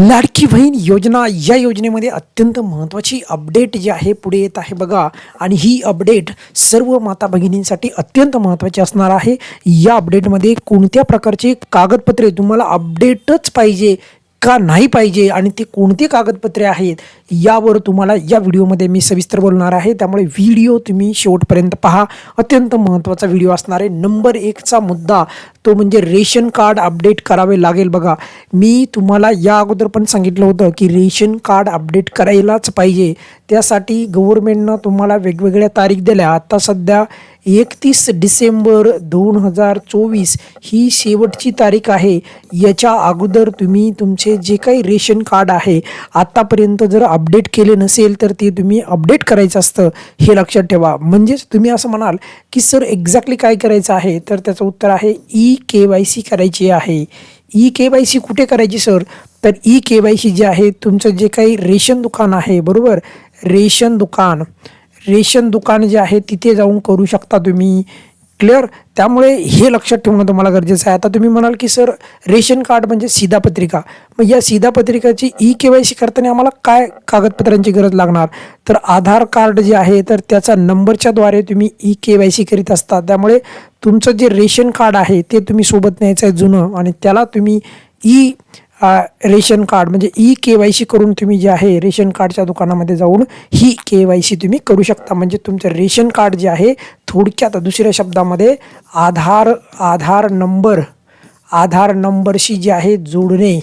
लाडकी बहीण योजना या योजनेमध्ये अत्यंत महत्त्वाची अपडेट जी आहे पुढे येत आहे बघा. आणि ही अपडेट सर्व माता भगिनींसाठी अत्यंत महत्त्वाची असणार आहे. या अपडेटमध्ये कोणत्या प्रकारचे कागदपत्रे तुम्हाला अपडेटच पाहिजे का नाही पाहिजे आणि ते कोणते कागदपत्रे आहेत यावर तुम्हाला या व्हिडिओमध्ये मी सविस्तर बोलणार आहे. त्यामुळे व्हिडिओ तुम्ही शेवटपर्यंत पहा. अत्यंत महत्त्वाचा व्हिडिओ असणार आहे. नंबर एकचा मुद्दा तो म्हणजे रेशन कार्ड अपडेट करावे लागेल बघा. मी तुम्हाला या अगोदर पण सांगितलं होतं की रेशन कार्ड अपडेट करायलाच पाहिजे. त्यासाठी गव्हर्मेंटनं तुम्हाला वेगवेगळ्या तारीख दिल्या. आता सध्या एकतीस डिसेंबर दोन हजार चोवीस ही शेवटची तारीख आहे. याच्या अगोदर तुम्ही तुमचे जे काही रेशन कार्ड आहे आत्तापर्यंत जर अपडेट केले नसेल तर ते तुम्ही अपडेट करायचं असतं हे लक्षात ठेवा. म्हणजेच तुम्ही असं म्हणाल की सर एक्झॅक्टली काय करायचं आहे? तर त्याचं उत्तर आहे ई के वाय सी करायची आहे. ई के वाय सी कुठे करायची सर? तर ई के वाय सी जे आहे तुमचं जे काही रेशन दुकान आहे बरोबर? रेशन दुकान. रेशन दुकान जे आहे तिथे जाऊन करू शकता तुम्ही. क्लिअर त्यामुळे हे लक्षात ठेवणं तुम्हाला गरजेचं आहे. आता तुम्ही म्हणाल की सर रेशन कार्ड म्हणजे सीधापत्रिका मग या शिधापत्रिकाची ई के वाय सी करताना आम्हाला काय कागदपत्रांची गरज लागणार? तर आधार कार्ड जे आहे तर त्याचा नंबरच्याद्वारे तुम्ही ई के वाय सी करीत असता. त्यामुळे तुमचं जे रेशन कार्ड आहे ते तुम्ही सोबत न्यायचं आहे जुनं. आणि त्याला तुम्ही ई रेशन कार्ड म्हणजे ई के वाय सी करून तुम्ही जे आहे रेशन कार्डच्या दुकानामध्ये जाऊन ही के वाय सी तुम्ही करू शकता. म्हणजे तुमचं रेशन कार्ड जे आहे थोडक्यात दुसऱ्या शब्दामध्ये आधार आधार नंबर आधार नंबरशी जे आहे जोडणे.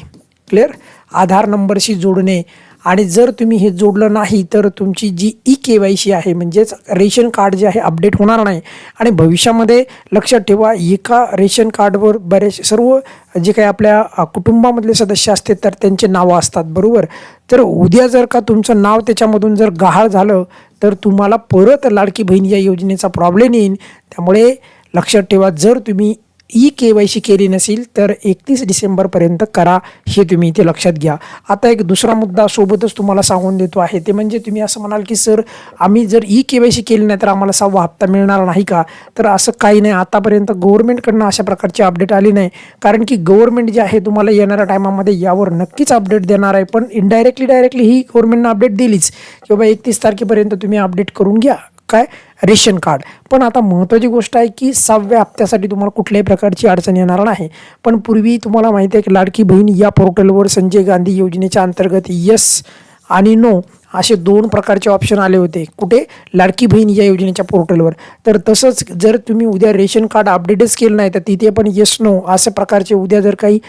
क्लिअर आधार नंबरशी जोडणे. आणि जर तुम्ही हे जोडलं नाही तर तुमची जी ई के वाय सी आहे म्हणजेच रेशन कार्ड जे आहे अपडेट होणार नाही. आणि भविष्यामध्ये लक्षात ठेवा एका रेशन कार्डवर बरेच सर्व जे काही आपल्या कुटुंबामधले सदस्य असते तर त्यांचे नावं असतात बरोबर? तर उद्या जर का तुमचं नाव त्याच्यामधून जर गहाळ झालं तर तुम्हाला परत लाडकी बहीण या योजनेचा प्रॉब्लेम येईल. त्यामुळे लक्षात ठेवा जर तुम्ही ई के वाय सी केली नसेल तर एकतीस डिसेंबरपर्यंत करा हे तुम्ही इथे लक्षात घ्या. आता एक दुसरा मुद्दा सोबतच तुम्हाला सांगून देतो आहे ते म्हणजे तुम्ही असं म्हणाल की सर आम्ही जर ई के वाय सी केली नाही तर आम्हाला सहावा हप्ता मिळणार नाही का? तर असं काही नाही. आतापर्यंत गव्हर्नमेंटकडनं अशा प्रकारची अपडेट आली नाही. कारण की गव्हर्नमेंट जे आहे तुम्हाला येणाऱ्या टायमामध्ये यावर नक्कीच अपडेट देणार आहे. पण इनडायरेक्टली डायरेक्टली ही गव्हर्नमेंटनं अपडेट दिलीच. की बाबा एकतीस तारखेपर्यंत तुम्ही अपडेट करून घ्या. काय? Ration card. पण आता महत्त्वाची गोष्ट आहे की सहाव्या हप्त्यासाठी तुम्हाला कुठल्याही प्रकारची अडचण येणार नाही. पण पूर्वी तुम्हाला माहिती आहे की लाडकी बहीण या पोर्टलवर संजय गांधी योजनेच्या अंतर्गत यस आणि नो असे दोन प्रकारचे ऑप्शन आले होते. कुठे? लाडकी बहीण या योजनेच्या पोर्टलवर. तर तसंच जर तुम्ही उद्या रेशन कार्ड अपडेटच केलं नाही तर तिथे पण येस नो अशा प्रकारचे उद्या जर काही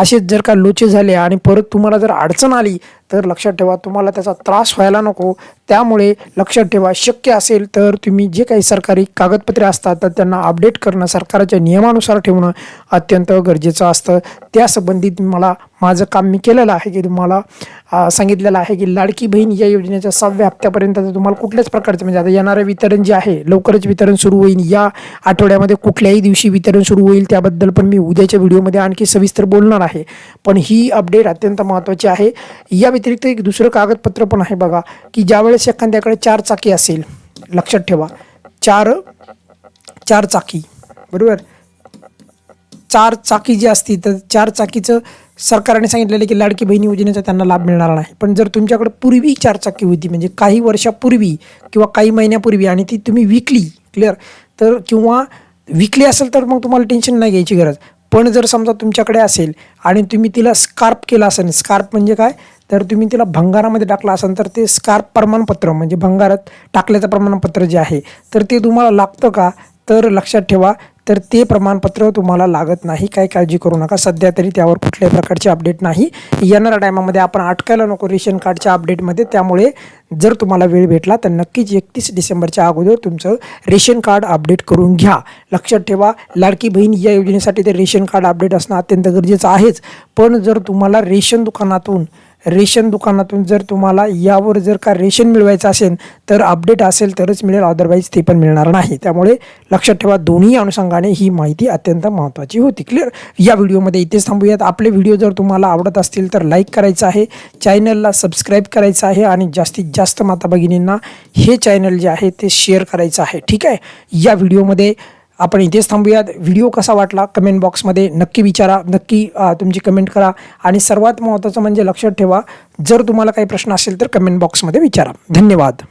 असेच जर का लोचे झाले आणि परत तुम्हाला जर अडचण आली तर लक्षात ठेवा तुम्हाला त्याचा त्रास व्हायला नको. त्यामुळे लक्षात ठेवा शक्य असेल तर तुम्ही जे काही सरकारी कागदपत्रे असतात तर त्यांना अपडेट करणं सरकारच्या नियमानुसार ठेवणं अत्यंत गरजेचं असतं. त्या संबंधित मला माझं काम मी केलेलं आहे की तुम्हाला सांगितलेलं आहे की लाडकी बहीण या योजनेच्या सहाव्या हप्त्यापर्यंत तुम्हाला कुठल्याच प्रकारचं म्हणजे आता येणारं वितरण जे आहे लवकरच वितरण सुरू होईल. या आठवड्यामध्ये कुठल्याही दिवशी वितरण सुरू होईल त्याबद्दल पण मी उद्याच्या व्हिडिओमध्ये आणखी सविस्तर बोलणार आहे. पण ही अपडेट अत्यंत महत्त्वाची आहे. या व्यतिरिक्त एक दुसरं कागदपत्र पण आहे बघा की ज्यावेळेस एखाद्याकडे चार चाकी असेल लक्षात ठेवा. चार चार चाकी बरोबर? चार चाकी जी असती तर चार चाकीचं सरकारने सांगितलेलं की लाडकी बहिणी योजनेचा त्यांना लाभ मिळणार नाही. पण जर तुमच्याकडे पूर्वी चार चाकी होती म्हणजे काही वर्षापूर्वी किंवा काही महिन्यापूर्वी आणि ती तुम्ही विकली क्लिअर तर किंवा विकली असेल तर मग तुम्हाला टेन्शन नाही घ्यायची गरज. पण जर समजा तुमच्याकडे असेल आणि तुम्ही तिला स्कार्प केला असेल स्कार्प म्हणजे काय? तर तुम्ही तिला भंगारामध्ये टाकला असाल तर ते स्कार्प प्रमाणपत्र म्हणजे भंगारात टाकल्याचं प्रमाणपत्र जे आहे तर ते तुम्हाला लागतं का? तर लक्षात ठेवा. तर ते प्रमाणपत्र तुम्हाला लागत नाही. काही काळजी करू नका. सध्या तरी त्यावर कुठल्याही प्रकारचे अपडेट नाही. येणाऱ्या टायमामध्ये आपण अटकायला नको रेशन कार्डच्या अपडेटमध्ये त्यामुळे जर तुम्हाला वेळ भेटला तर नक्कीच एकतीस डिसेंबरच्या अगोदर तुमचं रेशन कार्ड अपडेट करून घ्या. लक्षात ठेवा लाडकी बहीण या योजनेसाठी ते रेशन कार्ड अपडेट असणं अत्यंत गरजेचं आहेच. पण जर तुम्हाला रेशन दुकानातून रेशन दुकानातून जर तुम्हाला यावर जर का रेशन मिळवायचं असेल तर अपडेट असेल तरच मिळेल. अदरवाईज ते पण मिळणार नाही. त्यामुळे लक्षात ठेवा दोन्ही अनुषंगाने ही माहिती अत्यंत महत्त्वाची होती. क्लिअर या व्हिडिओमध्ये इथेच थांबूयात. आपले व्हिडिओ जर तुम्हाला आवडत असतील तर लाईक करायचं आहे. चॅनलला सबस्क्राईब करायचं आहे आणि जास्तीत जास्त माता भगिनींना हे चॅनल जे आहे ते शेअर करायचं आहे. ठीक आहे? या व्हिडिओमध्ये आपण इथेच थांबूयात. व्हिडिओ कसा वाटला कमेंट बॉक्समध्ये नक्की विचारा नक्की तुमची कमेंट करा आणि सर्वात महत्त्वाचं म्हणजे लक्षात ठेवा जर तुम्हाला काही प्रश्न असेल तर कमेंट बॉक्समध्ये विचारा. धन्यवाद.